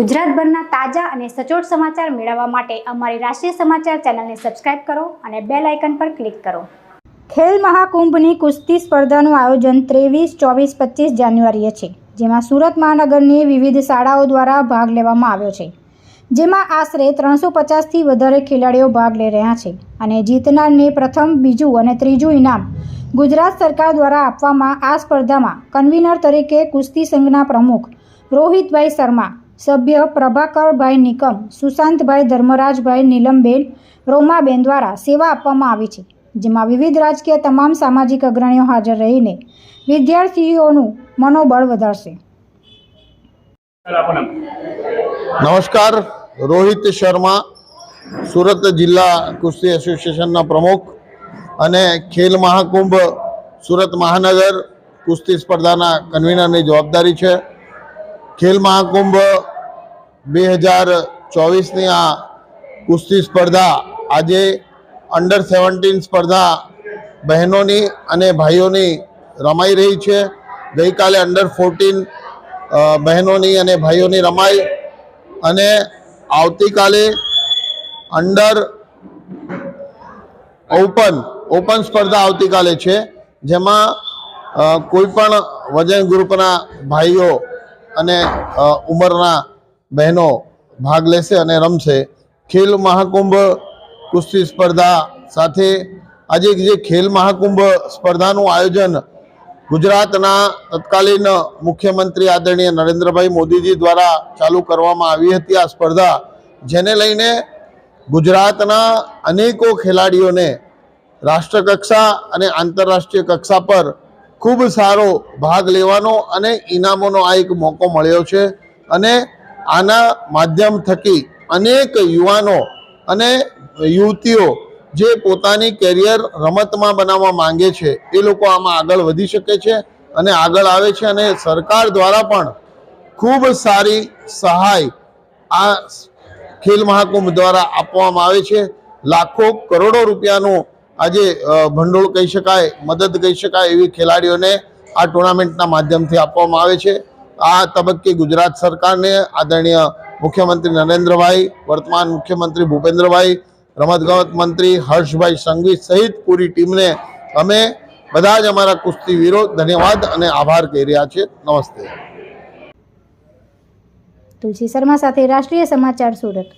ગુજરાતભરના તાજા અને સચોટ સમાચાર મેળવવા માટે અમારી રાષ્ટ્રીય સમાચાર ચેનલને સબસ્ક્રાઇબ કરો અને બેલ આઇકન પર ક્લિક કરો. ખેલ મહાકુંભની કુસ્તી સ્પર્ધાનું આયોજન ત્રેવીસ, ચોવીસ, પચીસ જાન્યુઆરીએ છે, જેમાં સુરત મહાનગરની વિવિધ શાળાઓ દ્વારા ભાગ લેવામાં આવ્યો છે. જેમાં આશરે ત્રણસો પચાસથી વધારે ખેલાડીઓ ભાગ લઈ રહ્યા છે અને જીતનારને પ્રથમ, બીજું અને ત્રીજું ઇનામ ગુજરાત સરકાર દ્વારા આપવામાં આ સ્પર્ધામાં કન્વીનર તરીકે કુસ્તી સંઘના પ્રમુખ રોહિતભાઈ શર્મા સભ્ય પ્રભાકરભાઈ નિકમ, સુશાંતભાઈ ધર્મરાજભાઈ નીલમબેન, રોમાબેન દ્વારા સેવા આપવામાં આવી છે, જેમાં વિવિધ રાજકીય તમામ સામાજિક અગ્રણીઓ હાજર રહીને વિદ્યાર્થીઓનું મનોબળ વધારશે. નમસ્કાર, રોહિત શર્મા, સુરત જિલ્લા કુસ્તી એસોસિએશનના પ્રમુખ અને ખેલ મહાકુંભ સુરત મહાનગર કુસ્તી સ્પર્ધાના કન્વીનરની જવાબદારી છે. ખેલ મહાકુંભ બે હજાર ચોવીસની આ કુસ્તી સ્પર્ધા, આજે અંડર સેવન્ટીન સ્પર્ધા બહેનોની અને ભાઈઓની રમાઈ રહી છે. ગઈકાલે અંડર ફોર્ટીન બહેનોની અને ભાઈઓની રમાઈ અને આવતીકાલે અંડર ઓપન ઓપન સ્પર્ધા આવતીકાલે છે, જેમાં કોઈપણ કોઈ પણ વજન ગ્રુપના ભાઈઓ અને ઉંમરના બહેનો ભાગ લેશે અને રમશે. ખેલ મહાકુંભ કુસ્તી સ્પર્ધા સાથે આજે જે ખેલ મહાકુંભ સ્પર્ધાનું આયોજન ગુજરાતના તત્કાલીન મુખ્યમંત્રી આદરણીય નરેન્દ્રભાઈ મોદીજી દ્વારા ચાલુ કરવામાં આવી હતી આ સ્પર્ધા, જેને લઈને ગુજરાતના અનેકો ખેલાડીઓને રાષ્ટ્રકક્ષા અને આંતરરાષ્ટ્રીય કક્ષા પર ખૂબ સારો ભાગ લેવાનો અને ઇનામોનો આ એક મોકો મળ્યો છે. અને આના માધ્યમ થકી અનેક યુવાનો અને યુવતીઓ જે પોતાની કેરિયર રમતમાં બનાવવા માંગે છે, એ લોકો આમાં આગળ વધી શકે છે અને આગળ આવે છે અને સરકાર દ્વારા પણ ખૂબ સારી સહાય આ ખેલ મહાકુંભ દ્વારા આપવામાં આવે છે. લાખો કરોડો રૂપિયાનું આજે ભંડોળ કહી શકાય, મદદ કહી શકાય એવી ખેલાડીઓને આ ટુર્નામેન્ટના માધ્યમથી આપવામાં આવે છે. આ તબક્કે ગુજરાત સરકારને આદરણીય મુખ્યમંત્રી નરેન્દ્રભાઈ, વર્તમાન મુખ્યમંત્રી ભૂપેન્દ્રભાઈ, રમતગમત મંત્રી હર્ષભાઈ સંઘવી સહિત પૂરી ટીમને અમે બધા જ અમારા કુસ્તીવીરો ધન્યવાદ અને આભાર કહી રહ્યા છે નમસ્તે. તુલસી શર્મા સાથે રાષ્ટ્રીય સમાચાર સુરત.